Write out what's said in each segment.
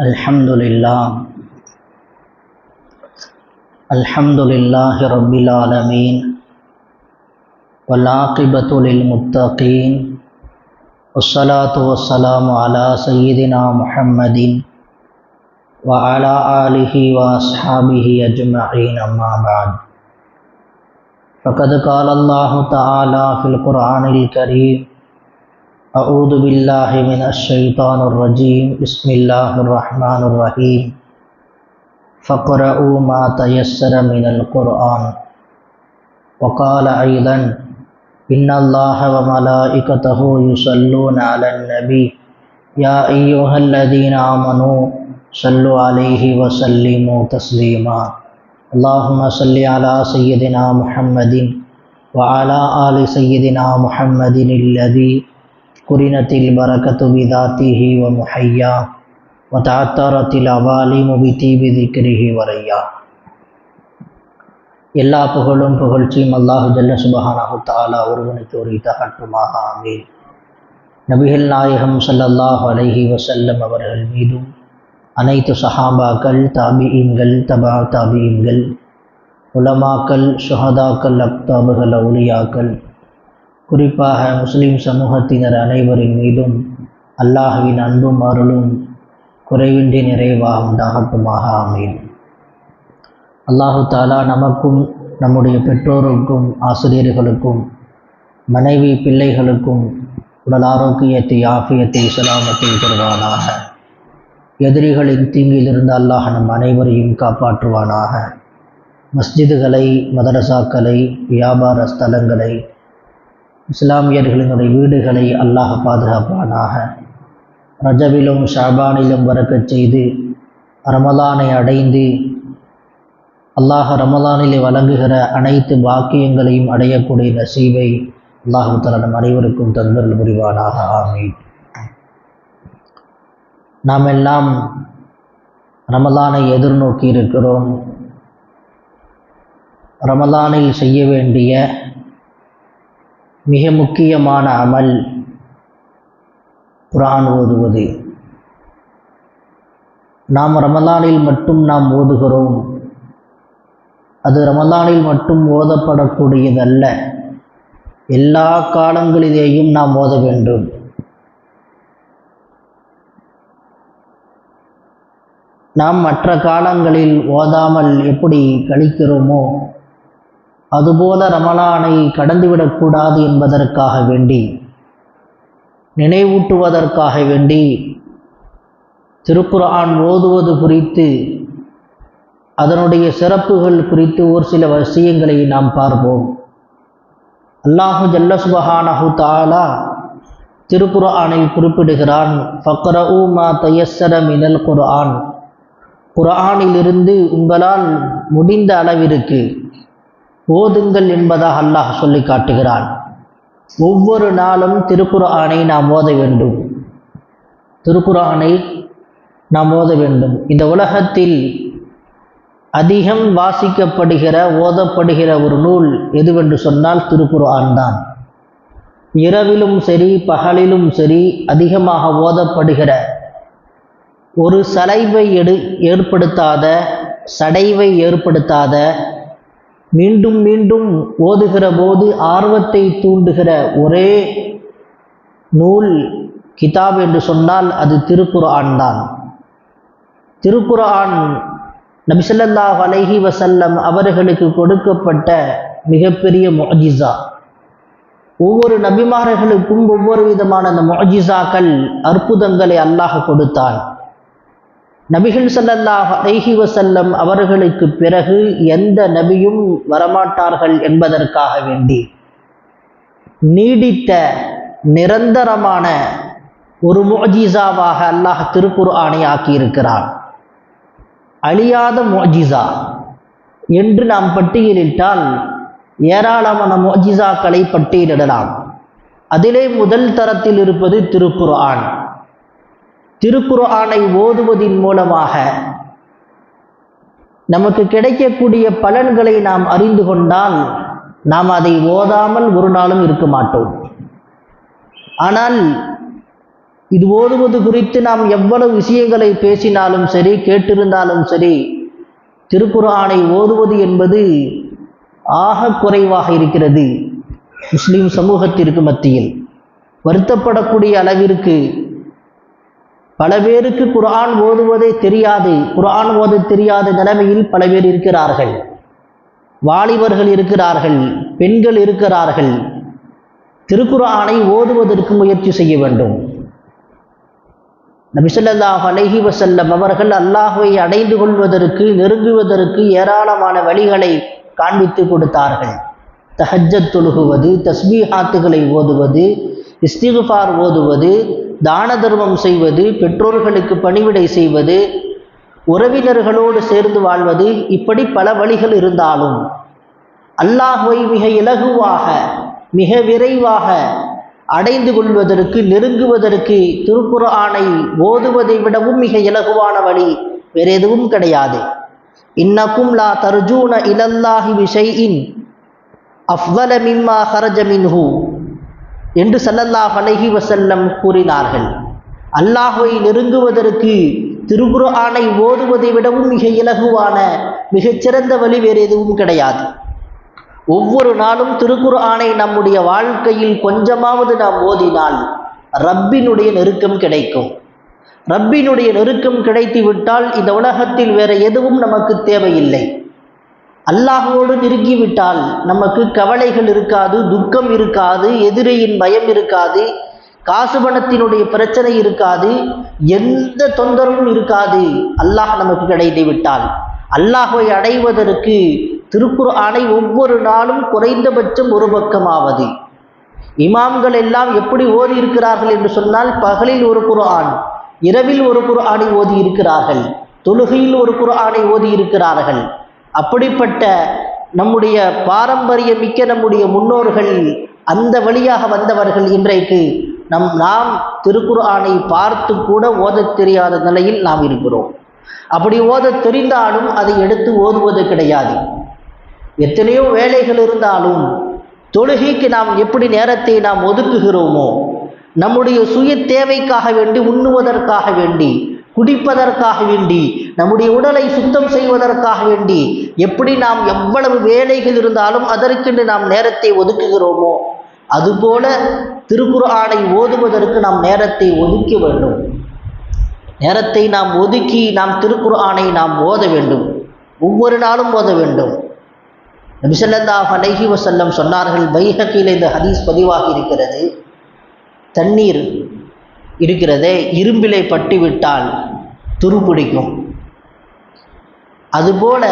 الحمد لله. الحمد لله رب العالمين. والعاقبة للمتقين. والصلاة والسلام على سيدنا محمد وعلى آله وأصحابه أجمعين أما بعد. فقد قال الله تعالى في القرآن الكريم اعوذ باللہ من الشیطان الرجیم، بسم اللہ الرحمن الرحیم۔ فقرأوا ما تیسر من القرآن۔ وقال ایضا، ان اللہ وملائکته یصلون علی النبی۔ یا ایوہ الذین آمنوا صلو علیہ وسلموا تسلیما۔ اللہم صلی علی سیدنا محمد وعلا آل سیدنا محمد الذي قرنت البركة بذاته ومحيا وتعثرت العوالم بطيب ذكره وريا எல்லா புகழும் புகழ்ச்சியும் அல்லாஹு ஜல்ல சுபஹானஹு தாலா ஒருவனுக்கு ஒரு தகட்டுமாக ஆமீன் நபிகள் நாயகம் ஸல்லல்லாஹு அலைஹி வஸல்லம் அவர்கள் மீதும் அனைத்து சஹாபாக்கள் தாபியீன்கள் தபா தாபியீன்கள் உலமாக்கள் சுஹதாக்கள் அக்தாபுகள் அவுலியாக்கள் குறிப்பாக முஸ்லிம் சமூகத்தினர் அனைவரின் மீதும் அல்லாஹுவின் அன்பும் அருளும் குறைவின்றி நிறைவாக உண்டாகட்டுமாக. ஆமீன். அல்லாஹு தாலா நமக்கும் நம்முடைய பெற்றோருக்கும் ஆசிரியர்களுக்கும் மனைவி பிள்ளைகளுக்கும் உடல் ஆரோக்கியத்தை ஆஃபியத்தை சலாமத்தை தருவானாக. எதிரிகளின் தீங்கிலிருந்து அல்லாஹ் நம் அனைவரையும் காப்பாற்றுவானாக. மஸ்ஜிதுகளை மதரசாக்களை வியாபார ஸ்தலங்களை இஸ்லாமியர்களினுடைய வீடுகளை அல்லாஹ் பாதுகாப்பானாக. ரஜவிலும் ஷாபானிலும் வரக்கச் செய்து ரமலானை அடைந்து அல்லாஹ் ரமலானிலே வழங்குகிற அனைத்து பாக்கியங்களையும் அடையக்கூடிய நசீவை அல்லாஹு தலனம் அனைவருக்கும் தந்தல் புரிவானாக. ஆமை நாம் எல்லாம் ரமலானை எதிர்நோக்கி இருக்கிறோம் ரமலானில் செய்ய வேண்டிய மிக முக்கியமான அமல் குரான் ஓதுவது. நாம் ரமலானில் மட்டும் நாம் ஓதுகிறோம். அது ரமலானில் மட்டும் ஓதப்படக்கூடியதல்ல. எல்லா காலங்களிலேயும் நாம் ஓத வேண்டும். நாம் மற்ற காலங்களில் ஓதாமல் எப்படி கழிக்கிறோமோ அதுபோல ரமலானை கடந்துவிடக்கூடாது என்பதற்காக வேண்டி நினைவூட்டுவதற்காக வேண்டி திருக்குரான் ஓதுவது குறித்து அதனுடைய சிறப்புகள் குறித்து ஒரு சில விஷயங்களை நாம் பார்ப்போம். அல்லாஹு ஜல்ல சுபஹானஹு தாலா திருக்குர்ஆனில் குறிப்பிடுகிறான் ஃபக்ர உமா தயஸ்ஸர மினல் குர்ஆன். குர்ஆனிலிருந்து உங்களால் முடிந்த அளவிற்கு ஓதுங்கள் என்பதாக அல்லாஹ் சொல்லி காட்டுகிறான். ஒவ்வொரு நாளும் திருக்குறானை நாம் ஓத வேண்டும். திருக்குறானை நாம் ஓத வேண்டும். இந்த உலகத்தில் அதிகம் வாசிக்கப்படுகிற ஓதப்படுகிற ஒரு நூல் எதுவென்று சொன்னால் திருக்குறான் தான். இரவிலும் சரி பகலிலும் சரி அதிகமாக ஓதப்படுகிற ஒரு சலைவை எடு ஏற்படுத்தாத சடைவை ஏற்படுத்தாத மீண்டும் மீண்டும் ஓதுகிற போது ஆர்வத்தை தூண்டுகிற ஒரே நூல் கிதாப் என்று சொன்னால் அது திருக்குர்ஆன் தான். திருக்குர்ஆன் நபிசல்லாஹ் அலஹி வசல்லம் அவர்களுக்கு கொடுக்கப்பட்ட மிகப்பெரிய மொஜிசா ஒவ்வொரு நபிமார்களுக்கும் ஒவ்வொரு விதமான அந்த மொஜிசாக்கள் அற்புதங்களை அல்லாஹ் கொடுத்தான். நபிகள் சல்லல்லாஹ் அலைஹி வசல்லம் அவர்களுக்கு பிறகு எந்த நபியும் வரமாட்டார்கள் என்பதற்காக வேண்டி நீடித்த நிரந்தரமான ஒரு மோஜிசாவாக அல்லாஹ் திருக்குர்ஆனை ஆக்கியிருக்கிறான். அழியாத மோஜிசா என்று நாம் பட்டியலிட்டால் ஏராளமான மோஜிசாக்களை பட்டியலிடலாம். அதிலே முதல் தரத்தில் இருப்பது திருக்குர்ஆன். திருக்குர்ஆனை ஓதுவதின் மூலமாக நமக்கு கிடைக்கக்கூடிய பலன்களை நாம் அறிந்து கொண்டால் நாம் அதை ஓதாமல் ஒரு நாளும் இருக்க மாட்டோம். ஆனால் இது ஓதுவது குறித்து நாம் எவ்வளவு விஷயங்களை பேசினாலும் சரி கேட்டிருந்தாலும் சரி திருக்குர்ஆனை ஓதுவது என்பது ஆக குறைவாக இருக்கிறது. முஸ்லீம் சமூகத்திற்கு மத்தியில் வருத்தப்படக்கூடிய அளவிற்கு பல பேருக்கு குர்ஆன் ஓதுவதே தெரியாது. குர்ஆன் ஓது தெரியாத நிலைமையில் பல பேர் இருக்கிறார்கள். வாலிபர்கள் இருக்கிறார்கள். பெண்கள் இருக்கிறார்கள். திருக்குறானை ஓதுவதற்கு முயற்சி செய்ய வேண்டும். நபிசல்லாஹ் அலஹி வசல்லம் அவர்கள் அல்லாஹுவை அடைந்து கொள்வதற்கு நெருங்குவதற்கு ஏராளமான வழிகளை காண்பித்து கொடுத்தார்கள். தஹஜத் தொழுகுவது தஸ்மீஹாத்துகளை ஓதுவது இஸ்திகுஃபார் ஓதுவது தான தர்மம் செய்வது பெற்றோர்களுக்கு பணிவிடை செய்வது உறவினர்களோடு சேர்ந்து வாழ்வது இப்படி பல வழிகள் இருந்தாலும் அல்லாஹுவை மிக இலகுவாக மிக விரைவாக அடைந்து கொள்வதற்கு நெருங்குவதற்கு திருக்குர்ஆனை ஓதுவதை விடவும் மிக இலகுவான வழி வேற எதுவும் கிடையாது. இன்னக்கும் லா தர்ஜூன இலல்லாஹி விஷயின் அஃவல மிம்மா ஹரஜ என்று ஸல்லல்லாஹு அலைஹி வசல்லம் கூறினார்கள். அல்லாஹுவை நெருங்குவதற்கு திருக்குர்ஆனை ஓதுவதை விடவும் மிக இலகுவான மிகச்சிறந்த வழி வேறு எதுவும் கிடையாது. ஒவ்வொரு நாளும் திருக்குர்ஆனை நம்முடைய வாழ்க்கையில் கொஞ்சமாவது நாம் ஓதினால் ரப்பினுடைய நெருக்கம் கிடைக்கும். ரப்பினுடைய நெருக்கம் கிடைத்து விட்டால் இந்த உலகத்தில் வேற எதுவும் நமக்கு தேவையில்லை. அல்லாஹோடு நெருங்கிவிட்டால் நமக்கு கவலைகள் இருக்காது துக்கம் இருக்காது எதிரியின் பயம் இருக்காது காசு பணத்தினுடைய பிரச்சனை இருக்காது எந்த தொந்தரவும் இருக்காது. அல்லாஹ் நமக்கு கிடைத்து விட்டால். அல்லாஹை அடைவதற்கு திருக்குர்ஆனை ஒவ்வொரு நாளும் குறைந்தபட்சம் ஒரு பக்கமாவது. இமாம்கள் எல்லாம் எப்படி ஓதி இருக்கிறார்கள் என்று சொன்னால் பகலில் ஒரு குர்ஆன் இரவில் ஒரு குர்ஆனை ஓதி இருக்கிறார்கள் தொழுகையில் ஒரு குர்ஆனை ஓதி இருக்கிறார்கள். அப்படிப்பட்ட நம்முடைய பாரம்பரிய மிக்க நம்முடைய முன்னோர்கள் அந்த வழியாக வந்தவர்கள் இன்றைக்கு நம் நாம் திருக்குர்ஆனை பார்த்து கூட ஓதத் தெரியாத நிலையில் நாம் இருக்கிறோம். அப்படி ஓதத் தெரிந்தாலும் அதை எடுத்து ஓதுவது கிடையாது. எத்தனையோ வேலைகள் இருந்தாலும் தொழுகைக்கு நாம் எப்படி நேரத்தை நாம் ஒதுக்குகிறோமோ நம்முடைய சுய தேவைக்காக வேண்டி உண்ணுவதற்காக வேண்டி குடிப்பதற்காக வேண்டி நம்முடைய உடலை சுத்தம் செய்வதற்காக வேண்டி எப்படி நாம் எவ்வளவு வேலைகள் இருந்தாலும் அதற்கென்று நாம் நேரத்தை ஒதுக்குகிறோமோ அதுபோல திருக்குறானை ஓதுவதற்கு நாம் நேரத்தை ஒதுக்க வேண்டும். நேரத்தை நாம் ஒதுக்கி நாம் திருக்குறானை நாம் ஓத வேண்டும். ஒவ்வொரு நாளும் ஓத வேண்டும். நபிசல்லாஹ் அலைஹி வசல்லம் சொன்னார்கள் பைஹக்கில் இந்த ஹதீஸ் பதிவாகி இருக்கிறது. தண்ணீர் இருக்கிறதே இரும்பிலை பட்டுவிட்டால் துருப்பிடிக்கும். அதுபோல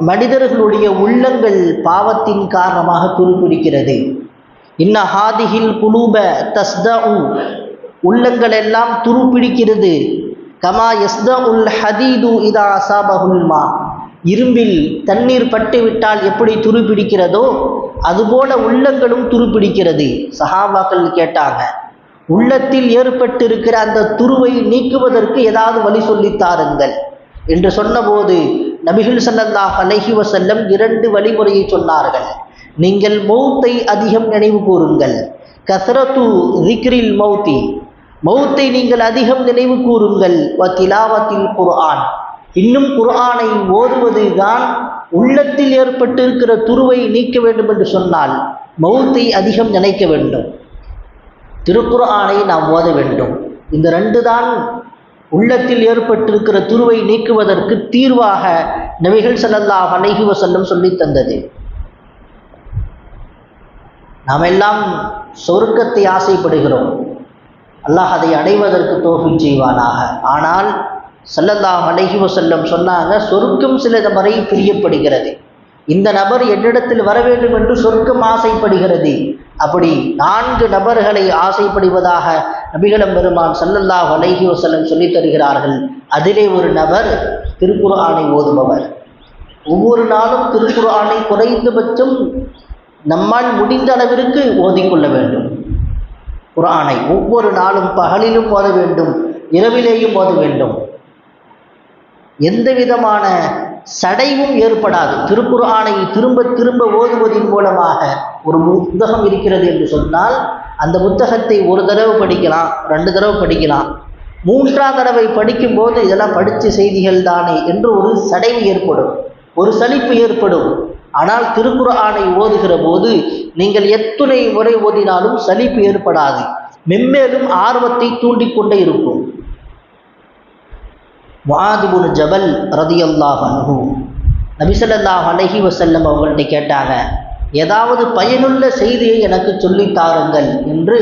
மனிதர்களுடைய உள்ளங்கள் பாவத்தின் காரணமாக துருப்பிடிக்கிறது. இன்ன ஹாதிகில் குலூப தஸ்தஉ உள்ளங்கள் எல்லாம் துருப்பிடிக்கிறது. கமா எஸ்த உல் ஹதீது இதா அசாபகுல்மா இரும்பில் தண்ணீர் பட்டு விட்டால் எப்படி துருப்பிடிக்கிறதோ அதுபோல உள்ளங்களும் துருப்பிடிக்கிறது. சஹாபாக்கள் கேட்டாங்க உள்ளத்தில் ஏற்பட்டிருக்கிற அந்த துருவை நீக்குவதற்கு ஏதாவது வழி சொல்லித்தாருங்கள் என்று சொன்னபோது நபிகள் ஸல்லல்லாஹு அலைஹி வஸல்லம் இரண்டு வழிமுறையை சொன்னார்கள். நீங்கள் மௌத்தை அதிகம் நினைவு கூறுங்கள். கசரத்து ரிக்ரில் மௌத்தி. மௌத்தை நீங்கள் அதிகம் நினைவு கூறுங்கள். வ திலாவத்தில் குர்ஆன். இன்னும் குர்ஆனை ஓதுவது தான் உள்ளத்தில் ஏற்பட்டிருக்கிற துருவை நீக்க வேண்டும் என்று சொன்னால் மௌத்தை அதிகம் நினைக்க வேண்டும். திருக்குர்ஆனை நாம் ஓத வேண்டும். இந்த ரெண்டு தான் உள்ளத்தில் ஏற்பட்டிருக்கிற துருவை நீக்குவதற்கு தீர்வாக நபிகள் செல்லல்லாஹ் அலைஹி வஸல்லம் சொல்லித் தந்தது. நாம் எல்லாம் சொர்க்கத்தை ஆசைப்படுகிறோம். அல்லாஹ் அதை அடைவதற்கு தோஃபி செய்வானாக. ஆனால் செல்லல்லாஹ் அலைஹி வஸல்லம் சொன்னாங்க சொர்க்கம் சிலது வரை பிரியப்படுகிறது. இந்த நபர் என்னிடத்தில் வர வேண்டும் என்று சொர்க்கம் ஆசைப்படுகிறது. அப்படி நான்கு நபர்களை ஆசைப்படுவதாக நபிகளம் பெருமான் சல்லல்லாஹ் அலைஹி வஸல்லம் சொல்லித் தருகிறார்கள். அதிலே ஒரு நபர் திருக்குர்ஆனை ஓதுபவர். ஒவ்வொரு நாளும் திருக்குர்ஆனை குறைந்தபட்சம் நம்மால் முடிந்த அளவிற்கு ஓதிக்கொள்ள வேண்டும். குரானை ஒவ்வொரு நாளும் பகலிலும் ஓத வேண்டும் இரவிலேயும் ஓத வேண்டும். எந்த விதமான சடைவும் ஏற்படாது. திருக்குர்ஆனை திரும்ப திரும்ப ஓதுவதன் மூலமாக ஒரு புத்தகம் இருக்கிறது என்று சொன்னால் அந்த புத்தகத்தை ஒரு தடவை படிக்கலாம் ரெண்டு தடவை படிக்கலாம். மூன்றாம் தடவை படிக்கும்போது இதெல்லாம் படித்த செய்திகள் தானே என்று ஒரு சடைவு ஏற்படும் ஒரு சலிப்பு ஏற்படும். ஆனால் திருக்குர்ஆனை ஓதுகிற போது நீங்கள் எத்துணை முறை ஓதினாலும் சலிப்பு ஏற்படாது. மென்மேலும் ஆர்வத்தை தூண்டிக்கொண்டே இருக்கும். முஆதுபுன் ஜபல் ரதியல்லாஹ் அனுகு நபிசல்லாஹ் அலஹி வசல்லம் அவங்கள்ட்ட கேட்டாங்க ஏதாவது பயனுள்ள செய்தியை எனக்கு சொல்லித் தாருங்கள் என்று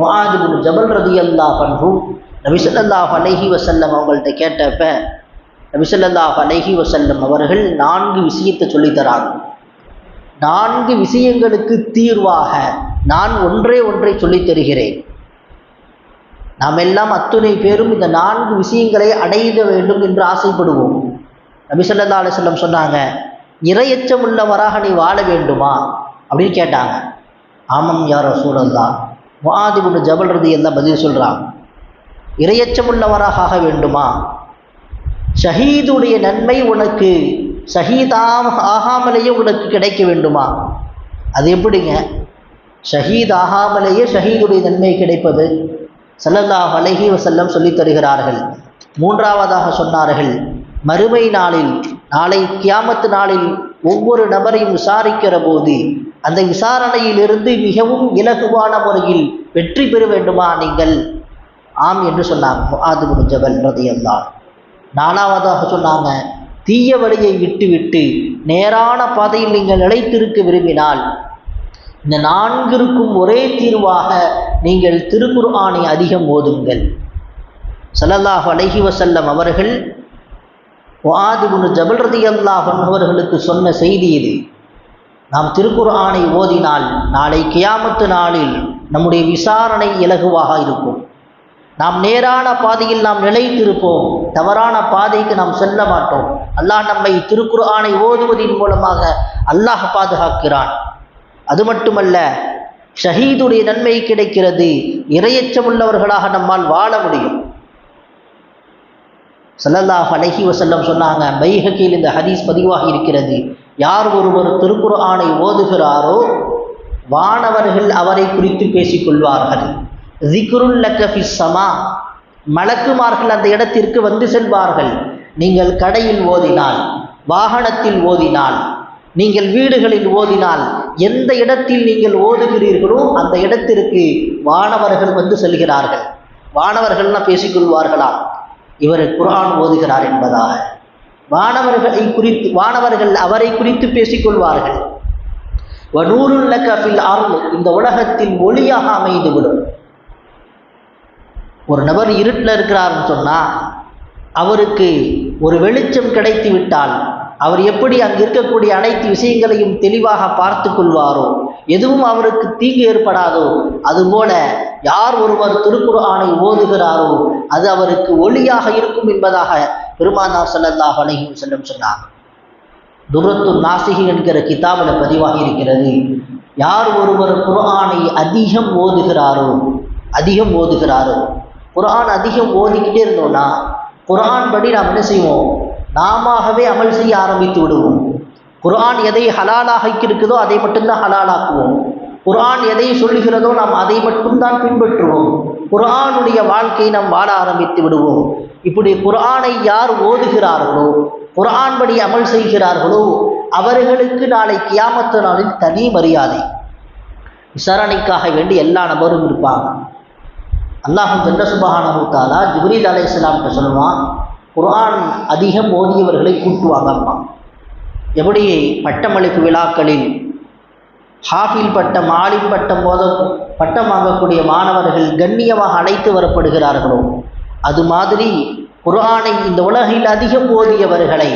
முஆதுபுன் ஜபல் ரதியல்லாஹ் அனுகு நபிசல்லாஹ் அலஹி வசல்லம் அவங்கள்ட்ட கேட்டப்ப நபிசல்லாஹ் அலஹி வசல்லம் அவர்கள் நான்கு விஷயத்தை சொல்லித்தராங்க நான்கு விஷயங்களுக்கு தீர்வாக நான் ஒன்றே ஒன்றை சொல்லித் தருகிறேன். நாம் எல்லாம் அத்துணை பேரும் இந்த நான்கு விஷயங்களை அடைய வேண்டும் என்று ஆசைப்படுவோம். நபிசல்லா அலிஸ்லம் சொன்னாங்க இரையச்சம் உள்ளவராக நீ வாழ வேண்டுமா? அப்படின்னு கேட்டாங்க. ஆமம் சூழல் தான் வாதி ஜபல் ரதி எல்லாம் பதில் சொல்கிறாங்க இரையச்சம் உள்ளவராக ஆக வேண்டுமா? ஷஹீதுடைய நன்மை உனக்கு ஷஹீதாம் ஆகாமலேயே உனக்கு கிடைக்க வேண்டுமா? அது எப்படிங்க? ஷஹீத் ஆகாமலேயே ஷஹீதுடைய நன்மை கிடைப்பது ஸல்லல்லாஹு அலஹி வசல்லம் சொல்லித் தருகிறார்கள். மூன்றாவதாக சொன்னார்கள் மறுமை நாளில் நாளை கியாமத்து நாளில் ஒவ்வொரு நபரையும் விசாரிக்கிற போது அந்த விசாரணையிலிருந்து மிகவும் இலகுவான முறையில் வெற்றி பெற வேண்டுமா நீங்கள்? ஆம் என்று சொன்னாங்க அது ஜபல் ரதியல்லாஹ் நாலாவதாக சொன்னாங்க தீய வழியை விட்டுவிட்டு நேரான பாதையில் நீங்கள் நிலைத்திருக்க விரும்பினால் இந்த நான்கிற்கும் ஒரே தீர்வாக நீங்கள் திருக்குர்ஆனை அதிகம் ஓதுங்கள். சல்லல்லாஹ் அலஹி வசல்லம் அவர்கள் வாதுகுனு ஜபல் ரதியல்லாஹ் அவர்களுக்கு சொன்ன செய்தி இது. நாம் திருக்குர்ஆனை ஓதினால் நாளை கியாமத்து நாளில் நம்முடைய விசாரணை இலகுவாக இருக்கும். நாம் நேரான பாதையில் நாம் நிலைத்திருப்போம். தவறான பாதைக்கு நாம் செல்ல மாட்டோம். அல்லாஹ் நம்மை திருக்குர்ஆனை ஓதுவதின் மூலமாக அல்லாஹ் பாதுகாக்கிறான். அது மட்டுமல்ல ஷஹீதுடைய நன்மை கிடைக்கிறது இரையச்சமுள்ளவர்களாக நம்மால் வாழ முடியும். சல்லல்லாஹ் அலஹி வசல்லம் சொன்னாங்க பைஹக்கியில் இந்த ஹதீஸ் பதிவாகி இருக்கிறது. யார் ஒருவர் திருக்குற ஆணை ஓதுகிறாரோ வானவர்கள் அவரை குறித்து பேசிக்கொள்வார்கள். ஜிக்ருல் லக்க ஃபிஸ் மலக்குமார்கள் அந்த இடத்திற்கு வந்து செல்வார்கள். நீங்கள் கடையில் ஓதினால் வாகனத்தில் ஓதினால் நீங்கள் வீடுகளில் ஓதினால் எந்த இடத்தில் நீங்கள் ஓதுகிறீர்களோ அந்த இடத்திற்கு வானவர்கள் வந்து செல்கிறார்கள். வானவர்கள்லாம் பேசிக்கொள்வார்களாம் இவர் குரான் ஓதுகிறார் என்பதாக. வானவர்களை குறித்து வானவர்கள் அவரை குறித்து பேசிக்கொள்வார்கள் வனூருள்ள கஃபில் ஆர்வு இந்த உலகத்தில் ஒளியாக அமைந்துவிடும். ஒரு நபர் இருட்டில் இருக்கிறாருன்னு சொன்னால் அவருக்கு ஒரு வெளிச்சம் கிடைத்து விட்டால் அவர் எப்படி அங்கு இருக்கக்கூடிய அனைத்து விஷயங்களையும் தெளிவாக பார்த்து கொள்வாரோ எதுவும் அவருக்கு தீங்கு ஏற்படாதோ அதுபோல யார் ஒருவர் திருக்குர்ஆனை ஓதுகிறாரோ அது அவருக்கு ஒளியாக இருக்கும் என்பதாக பெருமானார் சல்லல்லாஹ் அலைஹி செல்லம் சொன்னார். துரத்து நாசிகி என்கிற கிதாபில் பதிவாகி இருக்கிறது யார் ஒருவர் குர்ஆனை அதிகம் ஓதுகிறாரோ அதிகம் ஓதுகிறாரோ குரான் அதிகம் ஓதிக்கிட்டே இருந்தோம்னா குரான் படி நாம் என்ன செய்வோம்? நாமவே அமல் செய்ய ஆரம்பித்து விடுவோம். குரான் எதை ஹலாலாக இருக்குதோ அதை மட்டும்தான் ஹலாலாக்குவோம். குரான் எதை சொல்லுகிறதோ நாம் அதை மட்டும்தான் பின்பற்றுவோம். குரானுடைய வாழ்க்கையை நாம் வாழ ஆரம்பித்து விடுவோம். இப்படி குரானை யார் ஓதுகிறார்களோ குரான் படி அமல் செய்கிறார்களோ அவர்களுக்கு நாளை கியாமத்து நாளில் தனி மரியாதை. விசாரணைக்காக வேண்டி எல்லா நபரும் இருப்பாங்க. அல்லாஹும் ஜல்ல சுபஹானஹு தாலா ஜிப்ரீல் அலைஹிஸ்ஸலாம்கிட்ட சொல்லுவான் குரான் அதிகம் ஓதியவர்களை கூட்டுவாங்க அம்மா எப்படி பட்டமளிப்பு விழாக்களில் ஹாஃபில் பட்டம் ஆலிம் பட்டம் போத பட்டம் வாங்கக்கூடிய மாணவர்கள் கண்ணியமாக அழைத்து வரப்படுகிறார்களோ அது மாதிரி குரானை இந்த உலகில் அதிகம் ஓதியவர்களை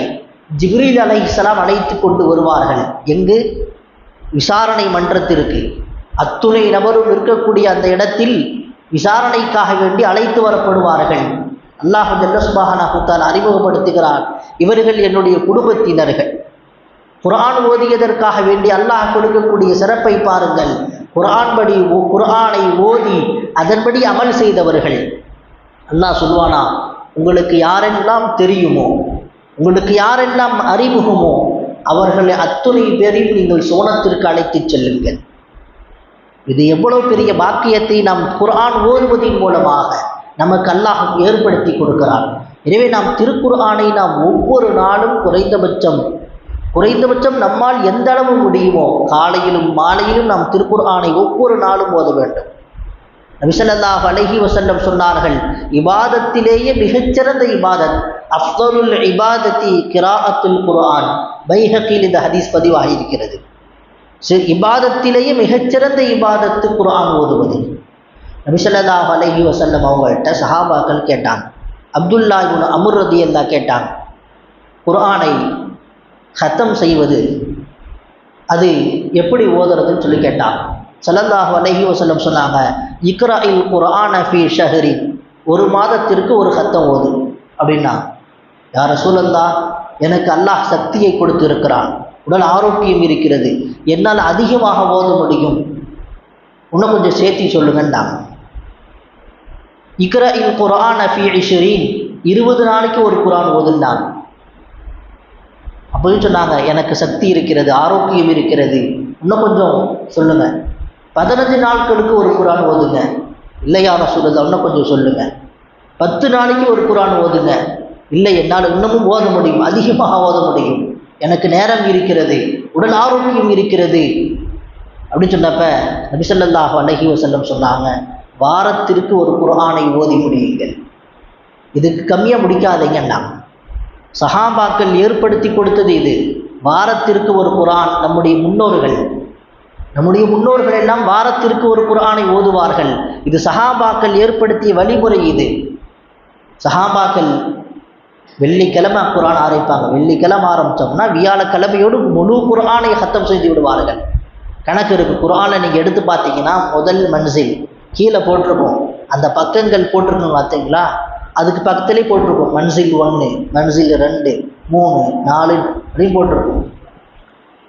ஜிப்ரீல் அலைஹிஸ்ஸலாம் அழைத்து கொண்டு வருவார்கள். எங்கு? விசாரணை மன்றத்திற்கு. அத்துணை நபரும் இருக்கக்கூடிய அந்த இடத்தில் விசாரணைக்காக வேண்டி அழைத்து வரப்படுவார்கள். அல்லாஹ் ஜல்ல சுபாஹனாஹுத்தால் அறிமுகப்படுத்துகிறான். இவர்கள் என்னுடைய குடும்பத்தினர்கள். குரான் ஓதியதற்காக வேண்டி அல்லாஹ் கொடுக்கக்கூடிய சிறப்பை பாருங்கள். குரான் படி ஓ- ஓதி அதன்படி அமல் செய்தவர்கள். அல்லாஹ் சொல்வானா உங்களுக்கு யாரெல்லாம் தெரியுமோ உங்களுக்கு யாரெல்லாம் அறிமுகமோ அவர்களை அத்துணை பேரையும் நீங்கள் சோனத்திற்கு அழைத்துச் செல்லுங்கள். இது எவ்வளவு பெரிய பாக்கியத்தை நாம் குரான் ஓதுவதன் மூலமாக நமக்கு அல்லாஹ் ஏற்படுத்தி கொடுக்கிறான். எனவே நாம் திருக்குர்ஆனை நாம் ஒவ்வொரு நாளும் குறைந்தபட்சம் குறைந்தபட்சம் நம்மால் எந்த அளவு முடியுமோ காலையிலும் மாலையிலும் நாம் திருக்குர்ஆனை ஒவ்வொரு நாளும் ஓத வேண்டும். நபிசல்லாஹ் அலஹி வசல்லம் சொன்னார்கள் இபாதத்திலேயே மிகச்சிறந்த இபாதத் அஃதருல் இபாதத்தி கிராஅத்துல் குர்ஆன். பைஹக்கில் இந்த ஹதீஸ் பதிவாகி இருக்கிறது இபாதத்திலேயே மிகச்சிறந்த இபாதத்து குர்ஆன் ஓதுவது. நபிசல்லாஹ் அலஹி வசல்லம் அவங்கள்ட்ட சஹாபாக்கள் கேட்டாங்க. அப்துல்லா இவன் அமுர்ரதி ரதியல்லா கேட்டாங்க. குர்ஆனை ஹத்தம் செய்வது அது எப்படி ஓதுறதுன்னு சொல்லி கேட்டான் ஸல்லல்லாஹு அலைஹி வசல்லம் சொன்னாங்க இக்ரா இல் குர்ஆன ஃபி ஷஹரி ஒரு மாதத்திற்கு ஒரு ஹத்தம் ஓது அப்படின்னா யார சூழந்தா எனக்கு அல்லாஹ் சக்தியை கொடுத்து இருக்கிறான் உடல் ஆரோக்கியம் இருக்கிறது. என்னால் அதிகமாக ஓத முடியும். இன்னும் கொஞ்சம் சேர்த்தி சொல்லுங்கன்னாங்க. இக்ரா இல் குரான் அஃபி ஷெரீன் இருபது நாளைக்கு ஒரு குரான் ஓதுனாங்க அப்படின்னு சொன்னாங்க எனக்கு சக்தி இருக்கிறது ஆரோக்கியம் இருக்கிறது. இன்னும் கொஞ்சம் சொல்லுங்க. பதினஞ்சு நாட்களுக்கு ஒரு குரான் ஓதுங்க. இல்லையான சொல்லுதா இன்னும் கொஞ்சம் சொல்லுங்க. பத்து நாளைக்கு ஒரு குரான் ஓதுங்க. இல்லை என்னால் இன்னமும் ஓத முடியும் அதிகமாக ஓத முடியும். எனக்கு நேரம் இருக்கிறது உடல் ஆரோக்கியம் இருக்கிறது. அப்படின்னு சொன்னப்ப நபிசல்லாஹு அலஹி வசல்லம் சொன்னாங்க. வாரத்திற்கு ஒரு குரானை ஓதி முடியுங்கள். இதுக்கு கம்மியாக முடிக்காதீங்கன்னா. சஹாபாக்கள் ஏற்படுத்தி கொடுத்தது இது. வாரத்திற்கு ஒரு குரான் நம்முடைய முன்னோர்கள். நம்முடைய முன்னோர்கள் எல்லாம் வாரத்திற்கு ஒரு குரானை ஓதுவார்கள். இது சஹாபாக்கள் ஏற்படுத்திய வழிமுறை இது. சஹாபாக்கள் வெள்ளிக்கிழமை குரான் ஆரம்பிப்பாங்க. வெள்ளிக்கிழமை ஆரம்பித்தோம்னா வியாழக்கிழமையோடு முழு குரானை ஹத்தம் செய்து விடுவார்கள். கணக்கு இருக்கு. குரானை நீங்கள் எடுத்து பார்த்தீங்கன்னா முதல் மன்சில் கீழே போட்டிருக்கோம். அந்த பக்கங்கள் போட்டிருக்கோம் பார்த்தீங்களா? அதுக்கு பக்கத்துலேயே போட்டிருக்கோம். மன்சில் ஒன்று மன்சில் ரெண்டு மூணு நாலு அப்படின்னு போட்டிருக்கோம்.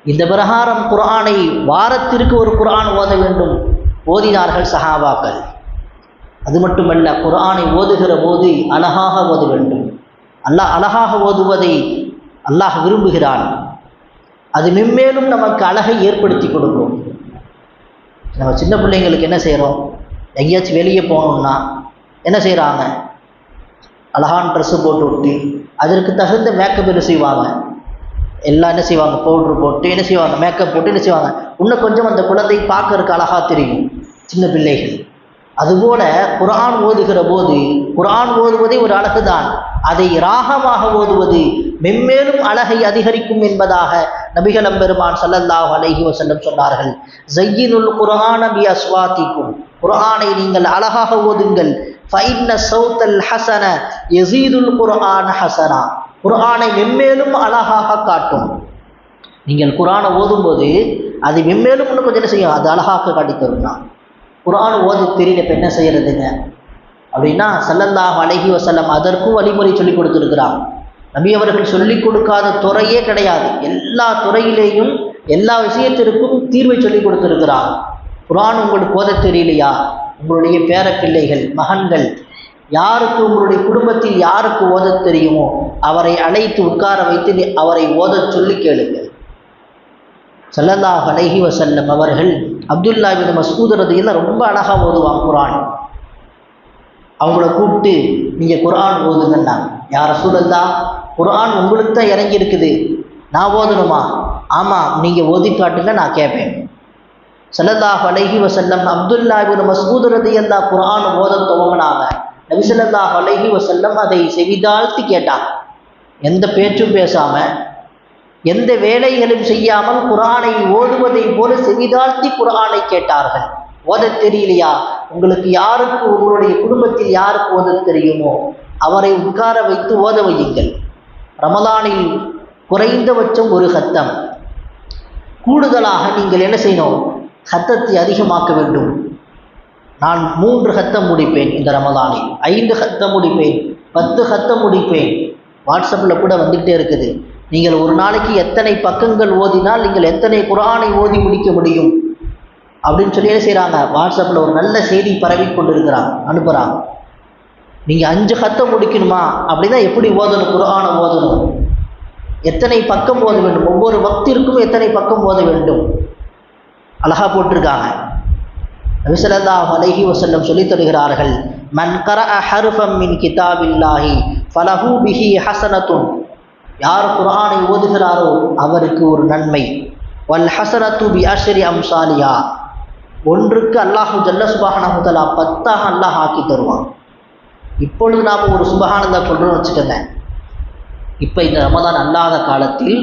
இந்த பிரகாரம் குரானை வாரத்திற்கு ஒரு குரான் ஓத வேண்டும். ஓதினார்கள் சஹாபாக்கள். அது மட்டுமல்ல குரானை ஓதுகிற போது அழகாக ஓத வேண்டும். அல்லாஹ் அழகாக ஓதுவதை அல்லாஹ் விரும்புகிறான். அது மென்மேலும் நமக்கு அழகை ஏற்படுத்தி கொடுக்கும். நம்ம சின்ன பிள்ளைங்களுக்கு என்ன செய்கிறோம் எங்கேயாச்சும் வெளியே போகணும்னா என்ன செய்கிறாங்க அழகான ட்ரெஸ்ஸு போட்டு விட்டு அதற்கு தகுந்த மேக்கப் என்ன செய்வாங்க? எல்லாம் என்ன செய்வாங்க? பவுட்ரு போட்டு என்ன செய்வாங்க? மேக்கப் போட்டு என்ன செய்வாங்க? இன்னும் கொஞ்சம் அந்த குழந்தை பார்க்கறதுக்கு அழகாக தெரியும். சின்ன பிள்ளைகள். அதுபோல குரான் ஓதுகிற போது குரான் ஓதுவதே ஒரு அழகுதான். அதை ராகமாக ஓதுவது மென்மேலும் அழகை அதிகரிக்கும் என்பதாக நபிகளம் பெருமான் ஸல்லல்லாஹு அலைஹி வஸல்லம் சொன்னார்கள். ஜையினுல் குரான பி அஸ்வாத்திக்கும். குர்ஆனை நீங்கள் அழகாக ஓதுங்கள். ஃபைன்ன சௌத்தல் ஹசன எசீதுல் குர்ஆன ஹசனா. குர்ஆனை மென்மேலும் அழகாக காட்டும். நீங்கள் குரானை ஓதும்போது அது மென்மேலும் இன்னும் கொஞ்சம் என்ன செய்யும்? அது அழகாக காட்டி தரும்னா குரான் ஓது தெரியல இப்போ என்ன செய்யறதுங்க அப்படின்னா ஸல்லல்லாஹு அழகி வசல்லம் அதற்கும் வழிமுறை சொல்லி கொடுத்துருக்கிறான். நபி அவர்கள் சொல்லிக் கொடுக்காத துறையே கிடையாது. எல்லா துறையிலேயும் எல்லா விஷயத்திற்கும் தீர்வை சொல்லி கொடுத்துருக்கிறான். குரான் உங்களுக்கு ஓத தெரியலையா? உங்களுடைய பேர பிள்ளைகள் மகன்கள் யாருக்கு உங்களுடைய குடும்பத்தில் யாருக்கு ஓதத் தெரியுமோ அவரை அழைத்து உட்கார வைத்து அவரை ஓதச் சொல்லி கேளுங்கள். ஸல்லல்லாஹு அலஹி வசல்லம் அவர்கள் அப்துல்லா பின் மஸ்ஊத் ரொம்ப அழகாக ஓதுவாங்க குரான். அவங்கள கூப்பிட்டு நீங்கள் குர்ஆன் ஓதுங்கன்னாங்க யார் சூழல்லா குரான் உங்களுக்கு தான் இறங்கி இருக்குது நான் ஓதணுமா? ஆமாம் நீங்கள் ஓதி காட்டுங்க நான் கேட்பேன் சல்லல்லாஹ் அலஹி வசல்லம் அப்துல்லா பின் மஸ்ஊத் ரதியல்லாஹ் குரான் ஓத துவங்கினாங்க. நபி ஸல்லல்லாஹு அலைஹி அதை செவிதாழ்த்தி கேட்டாங்க. எந்த பேச்சும் பேசாமல் எந்த வேலைகளும் செய்யாமல் குரானை ஓதுவதை போல செவிதாழ்த்தி குரானை கேட்டார்கள். ஓதத் தெரியலையா? உங்களுக்கு யாருக்கு உங்களுடைய குடும்பத்தில் யாருக்கு ஓத தெரியுமோ? அவரை உட்கார வைத்து ஓத வையுங்கள். ரமதானில் குறைந்தபட்சம் ஒரு கத்தம். கூடுதலாக நீங்கள் என்ன செய்யணும்? ஹத்தத்தை அதிகமாக்க வேண்டும். நான் மூன்று ஹத்தம் முடிப்பேன் இந்த ரமதானில் ஐந்து ஹத்தம் முடிப்பேன் பத்து ஹத்தம் முடிப்பேன். வாட்ஸ்அப்பில் கூட வந்துகிட்டே இருக்குது. நீங்கள் ஒரு நாளைக்கு எத்தனை பக்கங்கள் ஓதினால் நீங்கள் எத்தனை குரானை ஓதி முடிக்க முடியும்? அப்படின்னு சொல்லி என்ன செய்கிறாங்க வாட்ஸ்அப்பில் ஒரு நல்ல செய்தி பரவி கொண்டு இருக்கிறாங்க அனுப்புகிறாங்க நீங்கள் அஞ்சு ஹத்தம் முடிக்கணுமா? அப்படின்னா எப்படி ஓதணும்? குரானை ஓதணும். எத்தனை பக்கம் ஓத வேண்டும்? ஒவ்வொரு பக்திற்கும் எத்தனை பக்கம் ஓத வேண்டும்? அழகாக போட்டிருக்காங்க. நபிசல்லாஹ் அலஹி வசல்லம் சொல்லித் தருகிறார்கள் மன் கர அஹர்ஃபம் மின் கிதாபில்லாஹி ஃபலஹு பிஹி ஹசனத்துன் யார் குரானை ஓதுகிறாரோ அவருக்கு ஒரு நன்மை. வல் ஹசனத்து பி அஷரி அம்சாலியா. ஒன்றுக்கு அல்லாஹு ஜல்ல சுபஹான தஆலா பத்தாக அல்லாஹ் ஆக்கி தருவான். இப்பொழுது நாம் ஒரு சுபஹானந்தா சொல்கிறோம்னு வச்சுக்கோங்க இப்போ இந்த ரமதான் அல்லாத காலத்தில்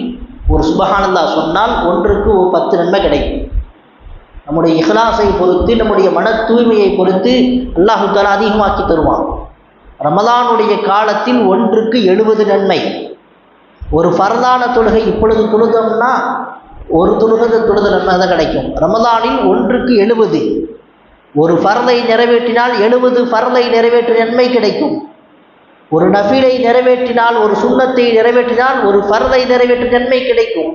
ஒரு சுபஹானந்தா சொன்னால் ஒன்றுக்கு ஒரு பத்து நன்மை கிடைக்கும். நம்முடைய இஹ்லாஸை பொறுத்து நம்முடைய மன தூய்மையை பொறுத்து அல்லாஹு தாலா அதிகமாக்கி தருவான். ரமதானுடைய காலத்தில் ஒன்றுக்கு எழுபது நன்மை. ஒரு பரதான தொழுகை இப்பொழுது தொழுதோம்னா ஒரு தொழுகை தொழுத நன்மை தான் கிடைக்கும். ரமதானில் ஒன்றுக்கு எழுபது. ஒரு ஃபர்தை நிறைவேற்றினால் எழுபது பரதை நிறைவேற்றிய நன்மை கிடைக்கும். ஒரு நஃபீலை நிறைவேற்றினால் ஒரு சுண்ணத்தை நிறைவேற்றினால் ஒரு ஃபர்தை நிறைவேற்றிய நன்மை கிடைக்கும்.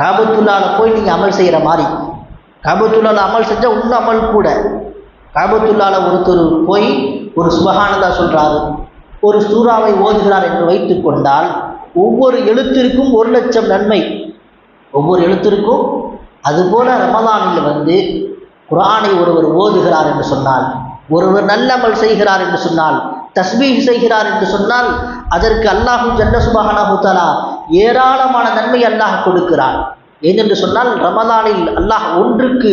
காபத்துள்ளால போய் நீங்கள் அமல் செய்கிற மாதிரி. காபத்துள்ளால் அமல் செஞ்சால் இன்னும் அமல் கூட. காபத்துள்ளால ஒருத்தர் போய் ஒரு சுபகானந்தா சொல்கிறாரு ஒரு சூறாவை ஓதுகிறார் என்று வைத்துக்கொண்டால் ஒவ்வொரு எழுத்திற்கும் ஒரு லட்சம் நன்மை. ஒவ்வொரு எழுத்திற்கும் அதுபோல ரமதானில் வந்து குரானை ஒருவர் ஓதுகிறார் என்று சொன்னால் ஒருவர் நல்லமல் செய்கிறார் என்று சொன்னால் தஸ்பீஹ் செய்கிறார் என்று சொன்னால் அதற்கு அல்லாஹு ஜன்ன சுபஹானஹு ஏராளமான நன்மை அல்லாஹ் கொடுக்கிறான். ஏனென்று சொன்னால் ரமதானில் அல்லாஹ் ஒன்றுக்கு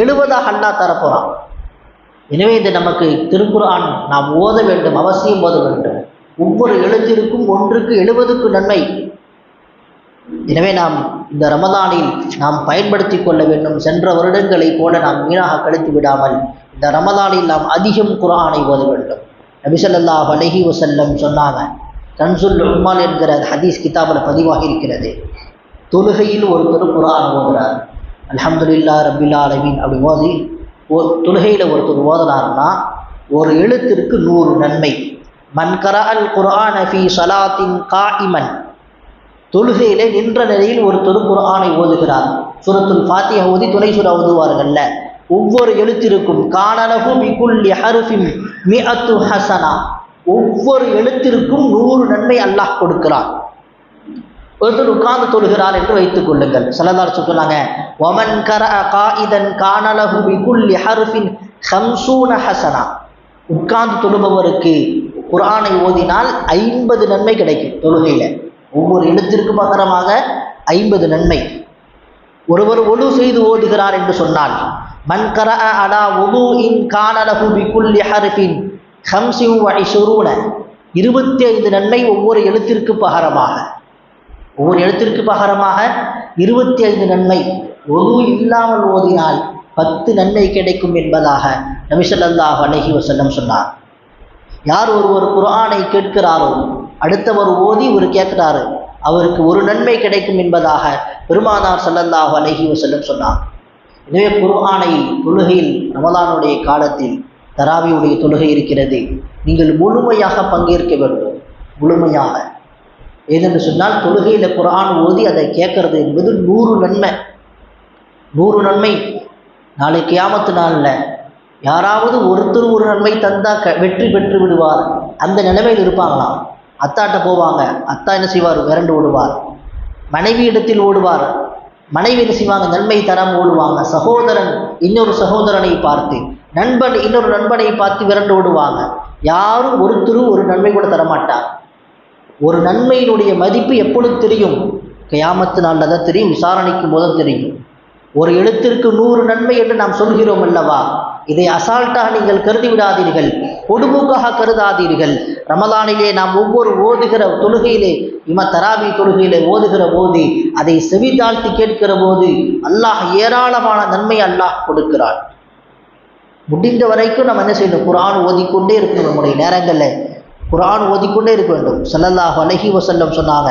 எழுபதாக அல்லாஹ் தரப்போகிறான் எனவே இந்த நமக்கு திருக்குரான் நாம் ஓத வேண்டும் அவசியம் ஓத வேண்டும். ஒவ்வொரு எழுத்திற்கும் ஒன்றுக்கு எழுபதுக்கு நன்மை. எனவே நாம் இந்த ரமதானில் நாம் பயன்படுத்தி கொள்ள வேண்டும். சென்ற வருடங்களைப் போல நாம் வீணாக கழித்து விடாமல் இந்த ரமதானில் நாம் அதிகம் குரானை ஓத வேண்டும். நபிசல்லா வலகி வசல்லம் சொன்னாங்க கன்சுல் உம்மால் என்கிற ஹதீஸ் கிதாபில் பதிவாகி இருக்கிறது தொழுகையில் ஒருத்தர் குரான் ஓதுறார். அலமதுல்லா ரபில்லா அலமீன் அப்படி ஓதி ஓ தொழுகையில் ஒருத்தர் ஓதுனார்னா ஒரு எழுத்திற்கு நூறு நன்மை. மன்கர அல் குர்ஆன் ஃபி சலாத்தின் காஇமன் தொழுகையிலே நின்ற நிலையில் ஒருத்தர் குர்ஆனை ஓதுகிறார். சுரத்துல் ஃபாத்திய ஓதி துணை சுரா ஓதுவார்கள்ல. ஒவ்வொரு எழுத்திற்கும் காணலகு மிகுல்லி ஹருஃபின் மிஅத்து ஹசனா. ஒவ்வொரு எழுத்திற்கும் நூறு நன்மை அல்லாஹ் கொடுக்கிறான். ஒருத்தர் உட்கார்ந்து தொழுகிறார் என்று வைத்துக் கொள்ளுங்கள். சலதார் சொன்னாங்க ஒமன் கர காயிதன் காணலகு பிகுல்லி ஹருஃபின் ஹம்சூன ஹசனா. உட்கார்ந்து தொழுபவருக்கு குரானை ஓதினால் ஐம்பது நன்மை கிடைக்கும் தொழுகையில். ஒவ்வொரு எழுத்திற்கு பகரமாக ஐம்பது நன்மை. ஒருவர் ஒழு செய்து ஓதுகிறார் என்று சொன்னால் மன் கர அலா ஒது இன் கானலகு பிகுல்லி ஹர்ஃபின் ஹம்சின் வஹிஷுரூன இருபத்தி ஐந்து நன்மை ஒவ்வொரு எழுத்திற்கு பகரமாக. ஒவ்வொரு எழுத்திற்கு பகரமாக இருபத்தி ஐந்து நன்மை ஒது இல்லாமல் ஓதினால் பத்து நன்மை கிடைக்கும் என்பதாக நபிசல்லாஹ் அலஹி வசல்லம் சொன்னார். யார் ஒருவர் குரானை கேட்கிறாரோ அடுத்தவர் ஓதி ஒரு கேட்கிறாரு அவருக்கு ஒரு நன்மை கிடைக்கும் என்பதாக பெருமானார் சல்லல்லாஹு அலஹி வசல்லம் சொன்னார். எனவே குர்ஆனை தொழுகையில் ரமலானுடைய காலத்தில் தராவியுடைய தொழுகை இருக்கிறது. நீங்கள் முழுமையாக பங்கேற்க வேண்டும். முழுமையாக. ஏதென்று சொன்னால் தொழுகையில் குரான் ஓதி அதை கேட்கறது என்பது நூறு நன்மை. நூறு நன்மை. நாளை கியாமத்து நாளில் யாராவது ஒருத்தர் ஒரு நன்மை தந்தால் க வெற்றி பெற்று விடுவார். அந்த நிலைமையில் இருப்பாங்களாம். அத்தாட்ட போவாங்க. அத்தா என்ன செய்வார்? விரண்டு ஓடுவார். மனைவி இடத்தில் ஓடுவார். மனைவி என்ன செய்வாங்க? நன்மை தரம் ஓடுவாங்க. சகோதரன் இன்னொரு சகோதரனை பார்த்து நண்பன் இன்னொரு நண்பனை பார்த்து விரண்டு ஓடுவாங்க. யாரும் ஒருத்தரும் ஒரு நன்மை கூட தரமாட்டார். ஒரு நன்மையினுடைய மதிப்பு எப்பொழுது தெரியும்? கயாமத்து நாளில் தான் தெரியும் விசாரணைக்கு முதல் தெரியும். ஒரு எழுத்திற்கு நூறு நன்மை என்று நாம் சொல்கிறோம் அல்லவா? இதை அசால்ட்டாக நீங்கள் கருதி விடாதீர்கள் பொடுமூக்காக கருதாதீர்கள். ரமதானிலே நாம் ஒவ்வொரு ஓதுகிற தொழுகையிலே இம தராபி தொழுகையிலே ஓதுகிற போது அதை செவிதாழ்த்தி கேட்கிற போது அல்லாஹ் ஏராளமான நன்மை அல்லாஹ் கொடுக்கிறான். முடிந்த வரைக்கும் நம்ம என்ன செய்யணும்? குரான் ஓதிக்கொண்டே இருக்கணும் நம்முடைய நேரங்களில். குரான் ஓதிக்கொண்டே இருக்க வேண்டும். சல்லல்லாஹ் அலஹி வசல்லம் சொன்னாங்க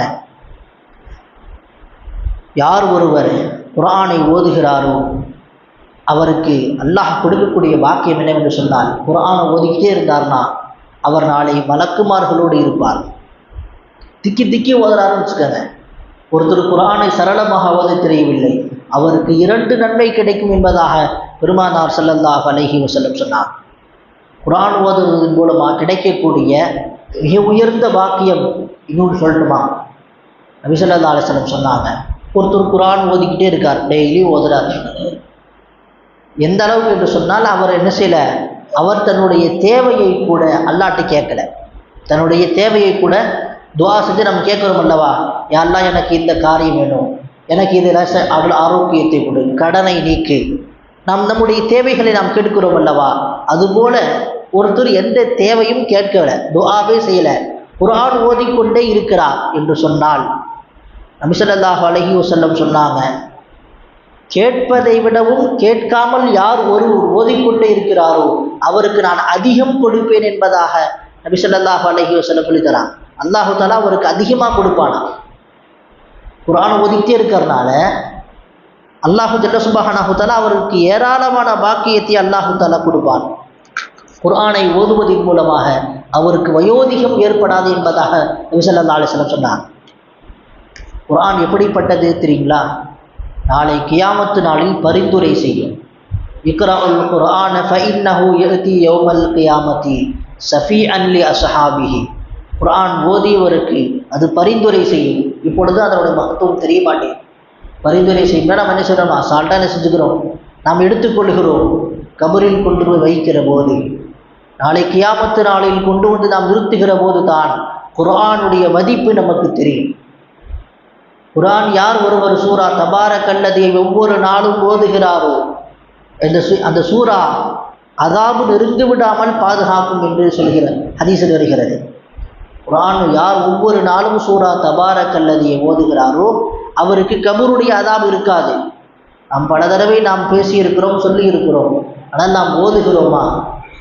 யார் ஒருவர் குரானை ஓதுகிறாரோ அவருக்கு அல்லாஹ் கொடுக்கக்கூடிய வாக்கியம் என்னவென்று சொன்னால் குரானை ஓதிக்கிட்டே இருந்தார்னா அவர் நாளை வழக்குமார்களோடு இருப்பார். திக்கி திக்கி ஓதுறாருன்னு வச்சுக்கோங்க. ஒருத்தர் குரானை சரளமாக ஓத தெரியவில்லை. அவருக்கு இரண்டு நன்மை கிடைக்கும் என்பதாக பெருமானார் செல்லல்லாஹ் அலஹி வசல்லம் சொன்னார். குரான் ஓதுவதன் மூலமாக கிடைக்கக்கூடிய மிக உயர்ந்த பாக்கியம் இன்னொன்று சொல்லட்டுமா? நபி ஸல்லல்லாஹு சொன்னாங்க. ஒருத்தர் குரான் ஓதிக்கிட்டே இருக்கார். டெய்லி ஓதுறார். எந்த அளவுக்கு என்று சொன்னால் அவர் என்ன செய்யல? அவர் தன்னுடைய தேவையை கூட அல்லாட்ட கேட்கல. தன்னுடைய தேவையை கூட துவா செஞ்சு நம்ம கேட்குறோம் அல்லவா? யாரெல்லாம் எனக்கு இந்த காரியம் வேணும். எனக்கு இதில் அவ்வளோ ஆரோக்கியத்தை கொடு. கடனை நீக்கு. நம் நம்முடைய தேவைகளை நாம் கேட்கிறோம் அல்லவா? அதுபோல ஒருத்தர் எந்த தேவையும் கேட்கல துஆவே செய்யலை. குரான் ஓதிக்கொண்டே இருக்கிறார் என்று சொன்னால் நபிசல்லாஹ் அலஹி வசல்லம் சொன்னாங்க கேட்பதை விடவும் கேட்காமல் யார் ஒரு ஓதிக்கொண்டே இருக்கிறாரோ அவருக்கு நான் அதிகம் கொடுப்பேன் என்பதாக நபிசல்லாஹ் அலஹி வசல்லம் சொல்லித்தரான் அல்லாஹு தாலா அவருக்கு அதிகமாக கொடுப்பானா? குரான் ஓதிக்கிட்டே இருக்கிறனால அல்லாஹு ஜல்ல சுபஹானாஹு தாலா அவருக்கு ஏராளமான பாக்கியத்தை அல்லாஹு தாலா கொடுப்பான். குர்ஆனை ஓதுவதன் மூலமாக அவருக்கு வயோதிகம் ஏற்படாது என்பதாக நபிசல்லா அலிஸ்லம் சொன்னார். குர்ஆன் எப்படிப்பட்டது தெரியுங்களா? நாளை கியாமத்து நாளில் பரிந்துரை செய்யும். இக்ராஉல் குர்ஆன ஃபஇன்னஹு யஅதி யௌமல் கியாமத்தி சஃபி அன்லி அசஹாபிஹி குர்ஆன் ஓதியவருக்கு அது பரிந்துரை செய்யும். இப்பொழுது அதனுடைய மகத்துவம் தெரிய மாட்டேன். பரிந்துரை செய்யும்னா நம்ம என்ன சொல்கிறோம் அசால்ட்டாக என்ன செஞ்சுக்கிறோம்? நாம் எடுத்துக்கொள்கிறோம். கபரில் கொண்டு போய் வைக்கிற போது நாளை கியாமத்து நாளில் கொண்டு வந்து நாம் நிறுத்துகிற போது தான் குரானுடைய மதிப்பு நமக்கு தெரியும். குரான் யார் ஒருவர் சூரா தபார கல்லதியை ஒவ்வொரு நாளும் ஓதுகிறாரோ இந்த அந்த சூரா அதாவது நெருந்து விடாமல் பாதுகாக்கும் என்று சொல்கிறார் ஹதீசில் வருகிறது. குரான் யார் ஒவ்வொரு நாளும் சூரா தபார கல்லதியை ஓதுகிறாரோ அவருக்கு கபருடைய அதாபு இருக்காது. நாம் பல தடவை நாம் பேசியிருக்கிறோம் சொல்லியிருக்கிறோம். ஆனால் நாம் ஓதுகிறோமா?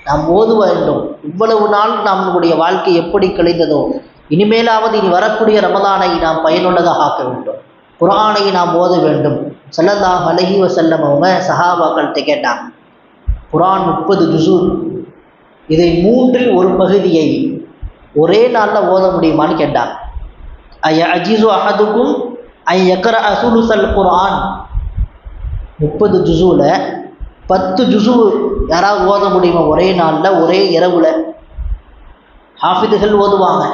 நாம் ஓது வேண்டும். இவ்வளவு நாள் நம்முடைய வாழ்க்கை எப்படி கழிந்ததோ இனிமேலாவது இனி வரக்கூடிய ரமதானை நாம் பயனுள்ளதாக ஆக்க வேண்டும். குரானை நாம் ஓத வேண்டும். செல்லந்தாக அழகி வசல்லம் அவங்க சஹாபாக்கள்கிட்ட கேட்டாங்க. குரான் முப்பது ஜுசூர் இதை மூன்றில் ஒரு பகுதியை ஒரே நாளில் ஓத முடியுமான்னு கேட்டாங்க. ஐய அஜீசு அஹதுக்கும் ஐ எக்கர அசுலுசல் குரான் முப்பது ஜுசுவில் பத்து ஜுசு யாராவது ஓத முடியுமா? ஒரே நாளில் ஒரே இரவில். ஹாஃபிதுகள் ஓதுவாங்க.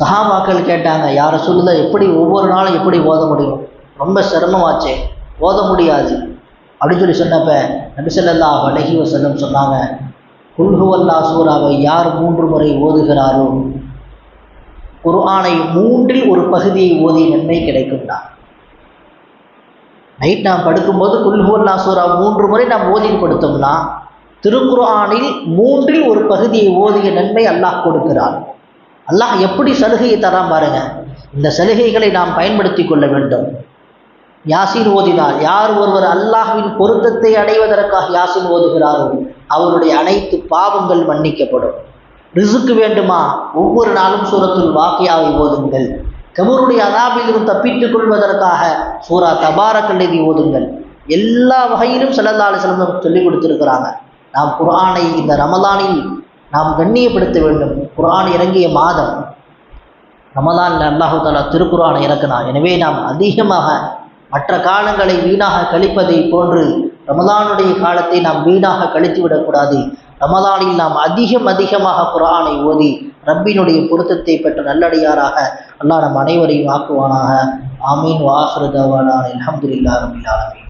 சஹாபாக்கள் கேட்டாங்க யாரை சொல்லுத எப்படி ஒவ்வொரு நாளும் எப்படி ஓத முடியும்? ரொம்ப சிரமமாச்சே. ஓத முடியாது. அப்படின்னு சொல்லி சொன்னப்ப நபிசல்லா அலஹி வசல்லம் சொன்னாங்க குல்ஹுவல்லா சூறாவை யார் மூன்று முறை ஓதுகிறாரோ? குர்ஆனை மூன்றில் ஒரு பகுதியை ஓதிய நன்மை கிடைக்கும்டா. நைட் நாம் படுக்கும்போது குல்ஹூர் நாசூரா மூன்று முறை நாம் ஓதி கொடுத்தோம்னா திருக்குர்ஆனில் மூன்றில் ஒரு பகுதியை ஓதிய நன்மை அல்லாஹ் கொடுக்கிறான். அல்லாஹ் எப்படி சலுகையை தரான் பாருங்க. இந்த சலுகைகளை நாம் பயன்படுத்தி கொள்ள வேண்டும். யாசின் ஓதினால் யார் ஒருவர் அல்லாஹ்வின் பொருத்தத்தை அடைவதற்காக யாசின் ஓதுகிறாரோ அவருடைய அனைத்து பாவங்கள் மன்னிக்கப்படும். ரிசுக்கு வேண்டுமா? ஒவ்வொரு நாளும் சூரத்துல் வாக்கியாவை ஓதுங்கள். கபருடைய அதாபிலிருந்து தப்பித்துக் கொள்வதற்காக சூரா தபாரக்கல்லதி ஓதுங்கள். எல்லா வகையிலும் செல்லல்லாலு செல்லம் சொல்லிக் கொடுத்துருக்கிறாங்க. நாம் குரானை இந்த ரமலானில் நாம் கண்ணியப்படுத்த வேண்டும். குரான் இறங்கிய மாதம் ரமதான் அல்லாஹு தாலா திருக்குர்ஆனை இறக்கினார் எனவே நாம் அதிகமாக மற்ற காலங்களை வீணாக கழிப்பதை போன்று ரமதானுடைய காலத்தை நாம் வீணாக கழித்து விடக்கூடாது ரமதானில் நாம் அதிகம் அதிகமாக குரானை ஓதி ரப்பினுடைய பொருத்தத்தை பெற்ற நல்லடியாராக அல்லாஹ் நம் அனைவரையும் ஆக்குவானாக. ஆமீன். வாஹ்ருதவானான் அலமதுல்லா ரபில்